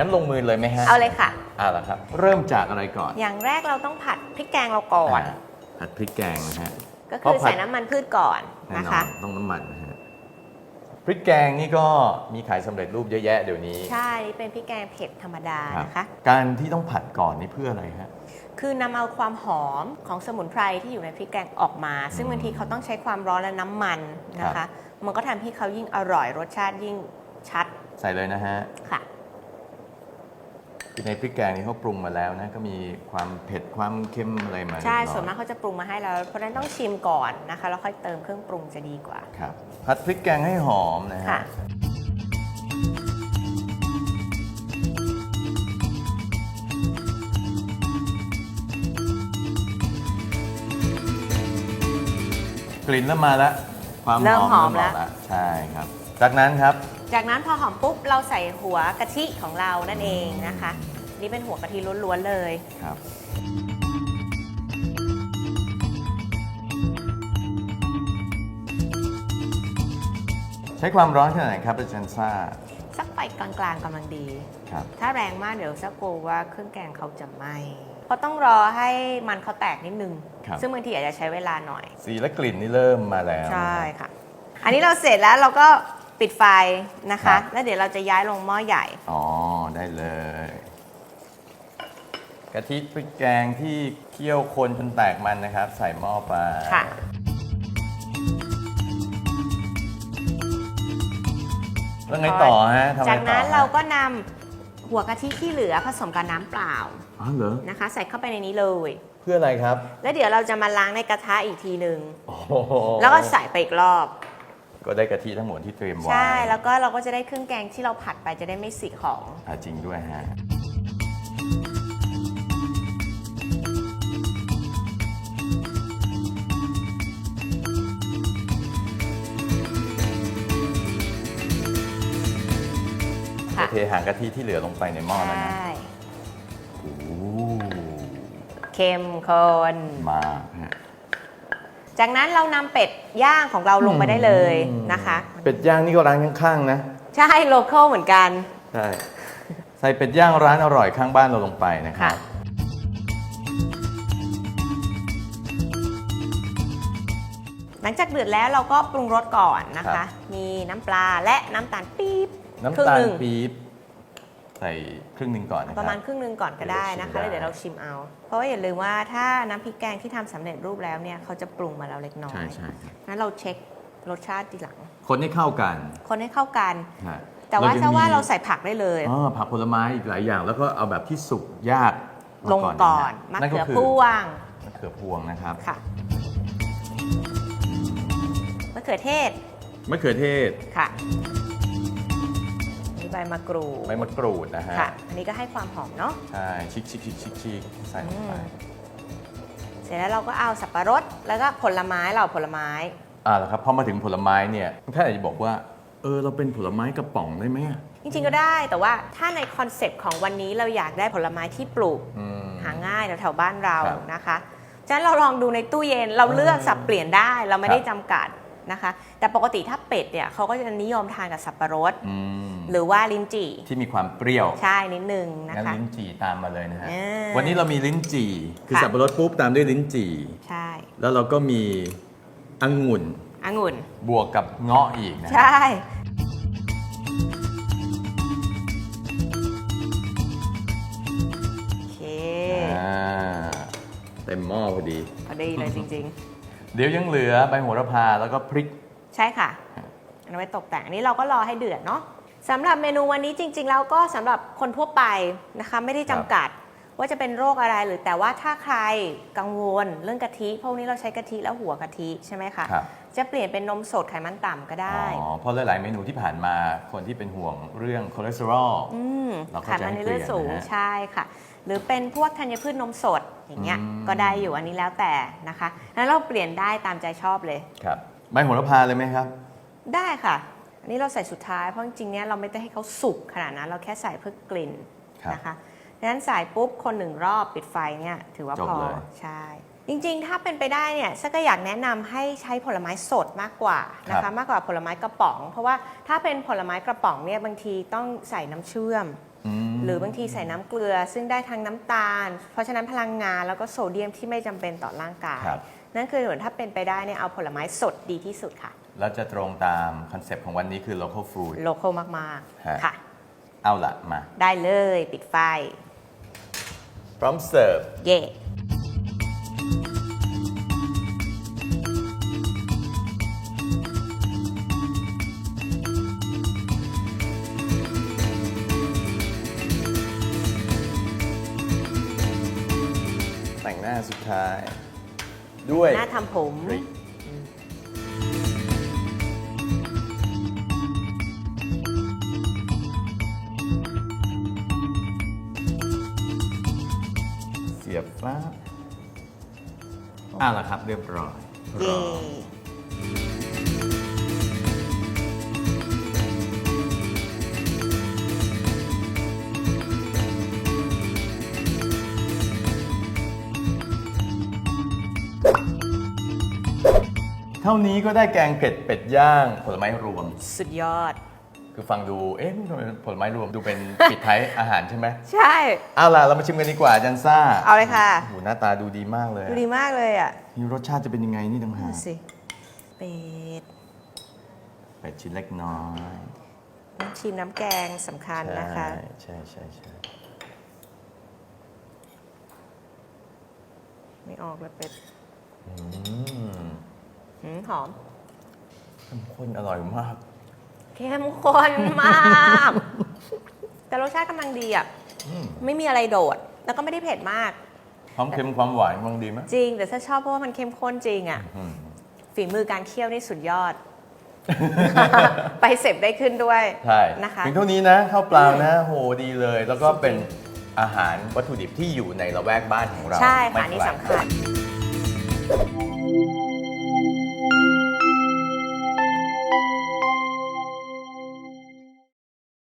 งั้นลงมือเลยไหมฮะเอาเลยค่ะเอาละครับ เริ่มจากอะไรก่อน อย่างแรกเราต้องผัดพริกแกงเราก่อนาผัดพริกแกงนะฮะก็เพคือราะผัดใส่น้ำมันพืชก่อนแน่นะนอคะ นต้องน้ำมันนะฮะพริกแกงนี่ก็มีขายสำเร็จรูปเยอะแยะเดี๋ยวนี้ใช่นี่เป็นพริกแกงเผ็ดธรรมดาครับนะคะ การที่ต้องผัดก่อนนี่เพื่ออะไรฮะ คือนำเอาความหอมของสมุนไพรที่อยู่ในพริกแกงออกมา ซึ่งบางทีเขาต้องใช้ความร้อนและน้ำมันนะครัคะ บ มันก็ทำให้เขายิ่งอร่อยรสชาติยิ่งชัดใส่เลยนะฮะ ค่ะ คือในพริกแกงนี่เขาปรุงมาแล้วนะก็มีความเผ็ดความเค็มอะไรมาใช่เล็กอยส่วนมากเขาจะปรุงมาให้แล้ว เพราะฉะนั้นต้องชิมก่อนนะคะแล้วค่อยเติมเครื่องปรุงจะดีกว่าครับผัดพริกแกงให้หอมนะค่ะฮะกลิ่นเริ่มมาแล้วความเริ่มหอมเริ่แล้ว ใช่ครับ จากนั้นครับ จากนั้นพอหอมปุ๊บเราใส่หัวกะทิของเรานั่นเองนะคะ นี่เป็นหัวกะทิล้วนๆเลยครับ ใช้ความร้อนขนาดไหนครับอาจารย์ซ่าสักไฟกลางๆกำลังดี ครับ ถ้าแรงมากเดี๋ยวจะกลัวว่าเครื่องแกงเขาจะไหม้เพราะต้องรอให้มันเขาแตกนิดนึง ครับ ซึ่งบางทีอาจจะใช้เวลาหน่อย สีและกลิ่นนี่เริ่มมาแล้วใช่นะครับค่ะ อันนี้เราเสร็จแล้วเราก็ ปิดไฟนะครัคะ บ แล้วเดี๋ยวเราจะย้ายลงหม้อใหญ่ อ๋อ ได้เลย กะทิพริกแกงที่เคี่ยวคนจนแตกมันนะครับ ใส่หม้อไปค่ะ แล้วไงต่อฮะทำไงต่อจากนั้นฮะเราก็นำหัวกะทิที่เหลือผสมกับน้ำเปล่าอ๋อเหรอ นะคะ ใส่เข้าไปในนี้เลย เพื่ออะไรครับแล้วเดี๋ยวเราจะมาล้างในกระทะอีกทีหนึ่งโอ้โหแล้วก็ใส่ไปอีกรอบ ก็ได้กะทิทั้งหมดที่เตรียมไว้ใช่ แล้วก็เราก็จะได้เครื่องแกงที่เราผัดไปจะได้ไม่สีของ อ่าจริงด้วยฮะ ค่ะจะเทหางกะทิที่เหลือลงไปในหม้อแล้วนะใช่โอ้เข้มข้นมากฮะ จากนั้นเรานำเป็ดย่างของเราลงไปได้เลยนะคะ เป็ดย่างนี่ก็ร้านข้างๆนะ ใช่โลเคอลเหมือนกัน ใช่ ใส่เป็ดย่างร้านอร่อยข้างบ้านเราลงไปนะครับค่ะหลังจากเดือดแล้วเราก็ปรุงรสก่อนนะครัคะบมีน้ำปลาและน้ำตาลปี๊บน้ำครึ่งตาหลนึ่งปี๊บ ใส่ครึ่งหนึ่งก่อนนะคปรับ ระมาณครึ่งหนึ่งก่อนก็ได้นะคะเดี๋แล้วยวเราเดี๋ยวชิมได้เราชิมเอา เพราะว่าอย่าลืมว่าถ้าน้ำพริกแกงที่ทำสำเร็จรูปแล้วเนี่ยเขาจะปรุงมาแล้วเล็กน้อยใช่ใช่ครับงั้นเราเช็ครสชาติทีหลัง คนให้เข้ากันคนให้เข้ากัน ฮะแต่ว่ายังถ้าว่ามีเราใส่ผักได้เลย อ๋อผักผลไม้อีกหลายอย่าง แล้วก็เอาแบบที่สุกยากมาลงก่อนะมะนั่นเขืก็อคือพวงมะเขือพวงนะครับค่ะมะเขือเทศมะเขือเทศค่ะนี่ใบ มะกรูดใบมะกรูดนะฮะค่ะ อันนี้ก็ให้ความหอมเนาะ ใช่ชิกชิกชิกชิกชิกใส่ลงไปอืม เสร็จแล้วเราก็เอาสับปะรดแล้วก็ผลไม้เราผลไม้ อ่าแล้วครับพอมาถึงผลไม้เนี่ยท่านอาจจะบอกว่า เออเราเป็นผลไม้กระป๋องได้ไหมอะจริงๆก็ได้แต่ว่าถ้าในคอนเซปต์ของวันนี้เราอยากได้ผลไม้ที่ปลูกอืม หาง่ายแถวๆบ้านเราครับนะคะฉะนั้นเราลองดูในตู้เย็นเราเลือกเออสับเปลี่ยนได้ เราไม่ได้ครับจำกัด นะคะ แต่ปกติถ้าเป็ดเนี่ยเขาก็จะนิยมทานกับสับปะรด อืมหรือว่าลิ้นจี่ที่มีความเปรี้ยวใช่นิดนึงนะงั้นคะ ลิ้นจี่ตามมาเลยนะฮะเออวันนี้เรามีลิ้นจี่ คือค่ะ สับปะรดปุ๊บตามด้วยลิ้นจี่ ใช่แล้วเราก็มีองุ่นองุ่น บวกกับเงาะอีกนะฮะ ใช่ โอเคอ่าเต็มหม้อพอดี พอดีเลยจริง เดี๋ยวยังเหลือใบโหระพาแล้วก็พริกๆใช่ค่ะครับอันไว้ตกแต่งอันนี้เราก็รอให้เดือดเนาะสำหรับเมนูวันนี้จริง ๆ แล้วก็สำหรับคนทั่วไปนะคะไม่ได้จำกัดว่าจะเป็นโรคอะไรหรือแต่ว่าถ้าใครกังวลเรื่องกะทิพวกนี้เราใช้กะทิแล้วหัวกะทิใช่ไหมคะครับ จะเปลี่ยนเป็นนมสดไขมันต่ำก็ได้อ๋อเพราะหลาย ๆ เมนูที่ผ่านมาคนที่เป็นห่วงเรื่องคอเลสเตอรอลอืมเราก็ไขมันในจะให้เลือดสูงเปลี่ยนนะฮะ ใช่ค่ะ หรือเป็นพวกธัญพืชนมสดอย่างเงี้ยอืม ก็ได้อยู่อันนี้แล้วแต่นะคะแล้วเราเปลี่ยนได้ตามใจชอบเลย ครับใบโหระพาเลยไหมครับ ได้ค่ะ อันนี้เราใส่สุดท้ายเพราะจริงๆเนี้ยเราไม่ได้ให้เขาสุกขนาดนั้น เราแค่ใส่เพื่อกลิ่นครับนะคะดังนั้นใส่ปุ๊บคนหนึ่งรอบปิดไฟเนี่ยถือว่าจบพอเลย ใช่ จริงๆ ถ้าเป็นไปได้เนี่ยซะก็อยากแนะนำให้ใช้ผลไม้สดมากกว่านะครัคะบมากกว่าผลไม้กระป๋อง เพราะว่าถ้าเป็นผลไม้กระป๋องเนี่ยบางทีต้องใส่น้ำเชื่อมอืม หรือบางทีใส่น้ำเกลือ ซึ่งได้ทั้งน้ำตาล เพราะฉะนั้นพลังงานแล้วก็โซเดียมที่ไม่จำเป็นต่อร่างกายครับนั่นคือถ้าเป็นไปได้เนี่ยเอาผลไม้สดดีที่สุดค่ะ แล้วจะตรงตามคอนเซปต์ของวันนี้คือ local food โลโก้มากฮะๆค่ะ เอาละมา ได้เลยปิดไฟ พร้อมเสิร์ฟ เย่ แต่งหน้าสุดท้าย ด้วย หน้าทำผม พริก เสียบฟ้าอ่าละครับ เรียบร้อยรเย่ เท่านี้ก็ได้แกงเผ็ดเป็ดย่างผลไม้รวม สุดยอด คือฟังดู เอ๊ะทำไมผลไม้รวมดูเป็น ปิดท้ายอาหารใช่ไหมใช่ เอาล่ะ เรามาชิมกันดีกว่าอาจันซ่าเอาเลยค่ะ โอ้โหหน้าตาดูดีมากเลยดูดีมากเลยอะนี่รสชาติจะเป็นยังไงนี่ต่างหาดูกสิเป็ดเป็ดชิ้นเล็กน้อยน้ำชิมน้ำแกงสำคัญนะคะ ใช่ใช่ใช่ ไม่ออกเลยเป็ด อืม หืมหอมเข้มข้นอร่อยมาก เข้มข้นมาก แต่รสชาติกำลังดีอะ อืมไม่มีอะไรโดด แล้วก็ไม่ได้เผ็ดมาก ความเค็มความหวานกำลังดีไหมจริง แต่ถ้าชอบเพราะว่ามันเข้มข้นจริงอะ อืมฝีมือการเคี่ยวนี่สุดยอด ไปเสพได้ขึ้นด้วยใช่นะคะ เพียงเท่านี้นะข้าวเปล่านะโหดีเลย แล้วก็เป็นอาหารวัตถุดิบที่อยู่ในละแวกบ้านของเราใช่ไม่ค่ะอันนี่ไกลสำคัญ